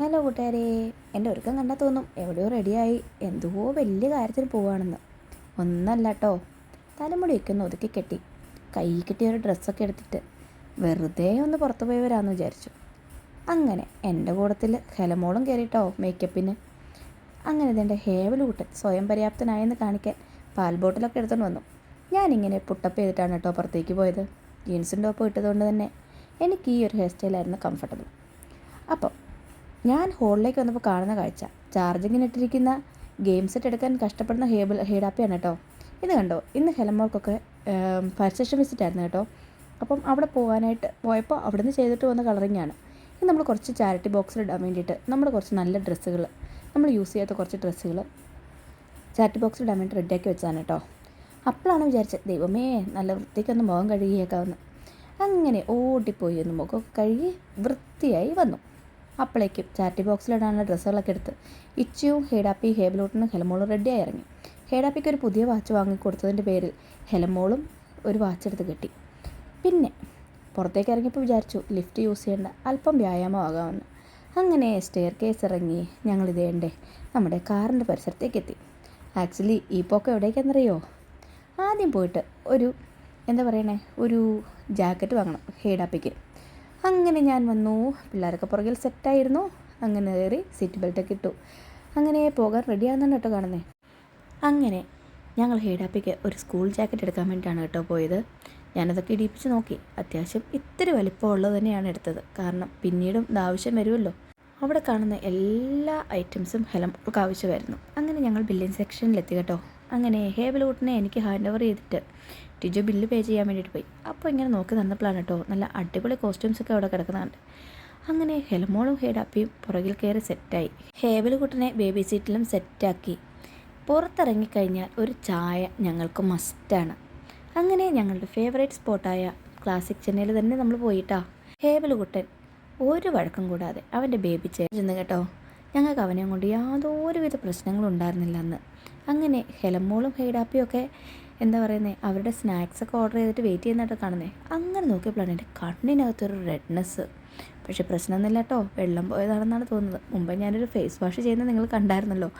Hello കൂട്ടുകാരെ എന്റെ ഒരുക്കം കണ്ടാൽ തോന്നും. എവിടെയോ റെഡിയായി. എന്തോ വലിയ കാര്യത്തിന് പോവുകയാണെന്ന് ഒന്നല്ല കേട്ടോ തലമുടിയൊക്കെ ഒന്ന് ഒതുക്കി കെട്ടി. കൈ കിട്ടിയ ഒരു ഡ്രസ്സൊക്കെ എടുത്തിട്ട് വെറുതെ ഒന്ന് പുറത്തു പോയി വരാമെന്ന് വിചാരിച്ചു. അങ്ങനെ എന്റെ കൂടത്തിൽ ഹെലമോളും കയറിയിട്ടോ മേക്കപ്പിന്. അങ്ങനെ ഇതെന്റെ ഹേവൽ കൂട്ടൻ സ്വയം പര്യാപ്തനായെന്ന് കാണിക്കാൻ പാൽ ബോട്ടിലൊക്കെ എടുത്തുകൊണ്ട് വന്നു. ഞാനിങ്ങനെ പുട്ടപ്പ് ചെയ്തിട്ടാണ് കേട്ടോ പുറത്തേക്ക് പോയത്. ജീൻസും ടോപ്പും ഇട്ടതുകൊണ്ട് തന്നെ എനിക്ക് ഈ ഒരു ഹെയർ സ്റ്റൈലായിരുന്നു കംഫർട്ടബിൾ. അപ്പോൾ ഞാൻ ഹോളിലേക്ക് വന്നപ്പോൾ കാണുന്ന കാഴ്ച. ചാർജിങ്ങിന് ഇട്ടിരിക്കുന്ന ഗെയിം സെറ്റ് എടുക്കാൻ കഷ്ടപ്പെടുന്ന ഹേബിൾ ഹേഡാപ്പിയാണ് കേട്ടോ. ഇത് കണ്ടോ? ഇന്ന് ഹെലമോൾക്കൊക്കെ ഫയർ സ്റ്റേഷൻ വിസിറ്റ് ആയിരുന്നു കേട്ടോ. അപ്പം അവിടെ പോകാനായിട്ട് പോയപ്പോൾ അവിടെ നിന്ന് ചെയ്തിട്ട് വന്ന കളറിങ്ങാണ് ഇത് നമ്മൾ കുറച്ച് ചാരിറ്റി ബോക്സിൽ ഇടാൻ വേണ്ടിയിട്ട് നമ്മൾ കുറച്ച് നല്ല ഡ്രസ്സുകൾ നമ്മൾ യൂസ് ചെയ്യാത്ത കുറച്ച് ഡ്രസ്സുകൾ ചാരിറ്റി ബോക്സിൽ ഇടാൻ വേണ്ടി റെഡിയാക്കി വെച്ചാണ് കേട്ടോ. അപ്പോഴാണ് വിചാരിച്ചത് ദൈവമേ നല്ല വൃത്തിക്കൊന്ന് മുഖം കഴുകിയേക്കാവുന്ന. അങ്ങനെ ഓടിപ്പോയി ഒന്ന് മുഖം കഴുകി വൃത്തിയായി വന്നു. അപ്പോഴേക്കും ചാറ്റി ബോക്സിലിടാനുള്ള ഡ്രസ്സുകളൊക്കെ എടുത്ത് ഇച്ചിയും ഹേഡാപ്പി ഹേബിലോട്ടിനും ഹെലമോളും റെഡിയായി ഇറങ്ങി. ഹേഡാപ്പിക്ക് ഒരു പുതിയ വാച്ച് വാങ്ങിക്കൊടുത്തതിന്റെ പേരിൽ ഹെലമോളും ഒരു വാച്ച് എടുത്ത് കിട്ടി. പിന്നെ പുറത്തേക്ക് ഇറങ്ങിയപ്പോൾ വിചാരിച്ചു ലിഫ്റ്റ് യൂസ് ചെയ്യേണ്ട അല്പം വ്യായാമമാകാമെന്ന്. അങ്ങനെ സ്റ്റെയർ കേസ് ഇറങ്ങി ഞങ്ങൾ ഇതേണ്ടേ നമ്മുടെ കാറിന്റെ പരിസരത്തേക്ക് എത്തി. ആക്ച്വലി ഈ പോക്ക് എവിടേക്കെന്നറിയോ? ആദ്യം പോയിട്ട് ഒരു എന്താ പറയണേ ഒരു ജാക്കറ്റ് വാങ്ങണം ഹേഡാപ്പിക്ക് അങ്ങനെ ഞാൻ വന്നു. പിള്ളേരൊക്കെ പുറകിൽ സെറ്റായിരുന്നു അങ്ങനെ കയറി സീറ്റ് ബെൽറ്റൊക്കെ ഇട്ടു. അങ്ങനെ പോകാൻ റെഡിയാകുന്നുണ്ട് കേട്ടോ കാണുന്നത് അങ്ങനെ ഞങ്ങൾ ഹേഡാപ്പിക്ക് ഒരു സ്കൂൾ ജാക്കറ്റ് എടുക്കാൻ വേണ്ടിയിട്ടാണ് കേട്ടോ പോയത്. ഞാനതൊക്കെ ഇടിപ്പിച്ച് നോക്കി. അത്യാവശ്യം ഇത്തിരി വലിപ്പമുള്ളത് തന്നെയാണ് എടുത്തത്. കാരണം പിന്നീടും ഇത് ആവശ്യം വരുമല്ലോ. അവിടെ കാണുന്ന എല്ലാ ഐറ്റംസും ഹെലം ആവശ്യമായിരുന്നു. അങ്ങനെ ഞങ്ങൾ ബില്ലിംഗ് സെക്ഷനിലെത്തി കേട്ടോ. അങ്ങനെ ഹേബിലൂട്ടിനെ എനിക്ക് ഹാൻഡ് ഓവർ ചെയ്തിട്ട് ടിജു ബില്ല് പേ ചെയ്യാൻ വേണ്ടിയിട്ട് പോയി. അപ്പോൾ ഇങ്ങനെ നോക്കി നടന്നപ്പോഴാണ് കേട്ടോ നല്ല അടിപൊളി കോസ്റ്റ്യൂംസൊക്കെ അവിടെ കിടക്കുന്നുണ്ട്. അങ്ങനെ ഹെൽമോളും ഹേഡാപ്പിയും പുറകിൽ കയറി സെറ്റായി ഹേബിൾ കുട്ടനെ ബേബി സീറ്റിലും സെറ്റാക്കി പുറത്തിറങ്ങിക്കഴിഞ്ഞാൽ ഒരു ചായ ഞങ്ങൾക്ക് മസ്റ്റാണ് അങ്ങനെ ഞങ്ങളുടെ ഫേവറേറ്റ് സ്പോട്ടായ ക്ലാസിക് ചെന്നൈയിൽ തന്നെ നമ്മൾ പോയിട്ടാ. ഹേബിൾ കുട്ടൻ ഒരു വഴക്കം കൂടാതെ അവന്റെ ബേബി ചേർന്ന് കേട്ടോ. ഞങ്ങൾക്ക് അവനെ കൊണ്ട് യാതൊരുവിധ പ്രശ്നങ്ങളും ഉണ്ടായിരുന്നില്ല അന്ന്. അങ്ങനെ ഹെലമോളും ഹെയ്ഡാപ്പിയും ഒക്കെ എന്താ പറയുന്നത് അവരുടെ സ്നാക്സ് ഒക്കെ ഓർഡർ ചെയ്തിട്ട് വെയിറ്റ് ചെയ്യുന്നതായിട്ട് കാണുന്നത് അങ്ങനെ നോക്കിയപ്പോഴാണ് എന്റെ കണ്ണിനകത്തൊരു റെഡ്നെസ് പക്ഷേ പ്രശ്നമൊന്നുമില്ല കേട്ടോ വെള്ളം പോയതാണെന്നാണ് തോന്നുന്നത്. മുമ്പ് ഞാനൊരു ഫേസ് വാഷ് ചെയ്യുന്നത് നിങ്ങൾ കണ്ടായിരുന്നല്ലോ.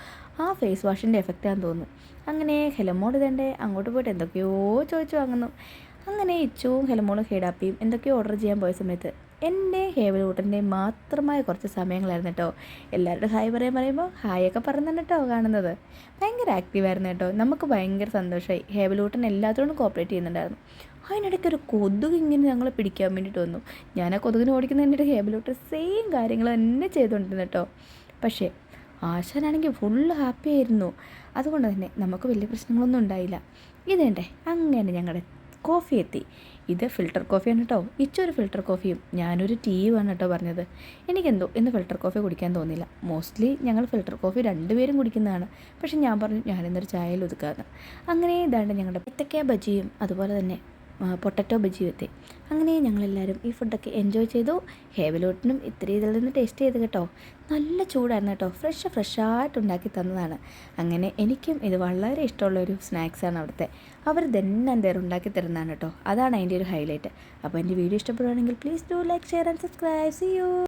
ആ ഫേസ് വാഷിന്റെ എഫക്റ്റാണെന്ന് തോന്നുന്നു. അങ്ങനെ ഹെലമോട് ഇതേണ്ടേ? അങ്ങോട്ട് പോയിട്ട് എന്തൊക്കെയോ ചോദിച്ചു വാങ്ങുന്നു. അങ്ങനെ ഇച്ചുവും ഹെലമോളും ഹേഡാപ്പിയും എന്തൊക്കെയോ ഓർഡർ ചെയ്യാൻ പോയ സമയത്ത് എന്റെ ഹേവലൂട്ടന്റെ മാത്രമായ കുറച്ച് സമയങ്ങളായിരുന്നു കേട്ടോ എല്ലാവരുടെ ഹായ് പറയാൻ പറയുമ്പോൾ ഹായൊക്കെ പറഞ്ഞാണ് കേട്ടോ കാണുന്നത്. ഭയങ്കര ആക്റ്റീവായിരുന്നു കേട്ടോ നമുക്ക് ഭയങ്കര സന്തോഷമായി ഹേവലൂട്ടൻ എല്ലാത്തോടും കോപ്പറേറ്റ് ചെയ്യുന്നുണ്ടായിരുന്നു. അതിനിടയ്ക്ക് ഒരു കൊതുക് ഇങ്ങനെ ഞങ്ങളെ പിടിക്കാൻ വേണ്ടിയിട്ട് വന്നു. ഞാൻ ആ കൊതുകിനെ ഓടിക്കുന്നതിന്റെ ഹേബിലോട്ട് സെയിം കാര്യങ്ങൾ തന്നെ ചെയ്തുകൊണ്ടിരുന്നു കേട്ടോ പക്ഷേ ആശാനാണെങ്കിൽ ഫുള്ള് ഹാപ്പി ആയിരുന്നു. അതുകൊണ്ട് തന്നെ നമുക്ക് വലിയ പ്രശ്നങ്ങളൊന്നും ഉണ്ടായില്ല. ഇതേണ്ടേ അങ്ങനെ ഞങ്ങളുടെ കോഫി എത്തി ഇത് ഫിൽട്ടർ കോഫിയാണ് കേട്ടോ. ഇച്ചൊരു ഫിൽട്ടർ കോഫിയും ഞാനൊരു ടീയുമാണ് കേട്ടോ പറഞ്ഞത്. എനിക്കെന്തോ ഇന്ന് ഫിൽട്ടർ കോഫി കുടിക്കാൻ തോന്നിയില്ല. മോസ്റ്റ്ലി ഞങ്ങൾ ഫിൽട്ടർ കോഫി രണ്ടുപേരും കുടിക്കുന്നതാണ്. പക്ഷേ ഞാൻ പറഞ്ഞു ഞാനിന്നൊരു ചായയിൽ ഒതുക്കാമെന്ന്. അങ്ങനെ ഇതാണ് ഞങ്ങളുടെ ഏത്തക്ക ബജിയും അതുപോലെ തന്നെ പൊട്ടറ്റോ ബജി എത്തി അങ്ങനെ ഞങ്ങളെല്ലാവരും ഈ ഫുഡൊക്കെ എൻജോയ് ചെയ്തു. ഹേവലോട്ടിനും ഇത്തിരി ഇതിൽ നിന്ന് ടേസ്റ്റ് ചെയ്ത് കേട്ടോ. നല്ല ചൂടായിരുന്നു കേട്ടോ. ഫ്രഷ് ഫ്രഷായിട്ട് ഉണ്ടാക്കി തന്നതാണ്. അങ്ങനെ എനിക്കും ഇത് വളരെ ഇഷ്ടമുള്ള ഒരു സ്നാക്സാണ് അവിടുത്തെ. അവർ തന്നെ എന്തേലും ഉണ്ടാക്കി തരുന്നതാണ് കേട്ടോ. അതാണ് അതിന്റെ ഒരു ഹൈലൈറ്റ് അപ്പോൾ എന്റെ വീഡിയോ ഇഷ്ടപ്പെടുകയാണെങ്കിൽ please do like share and subscribe see you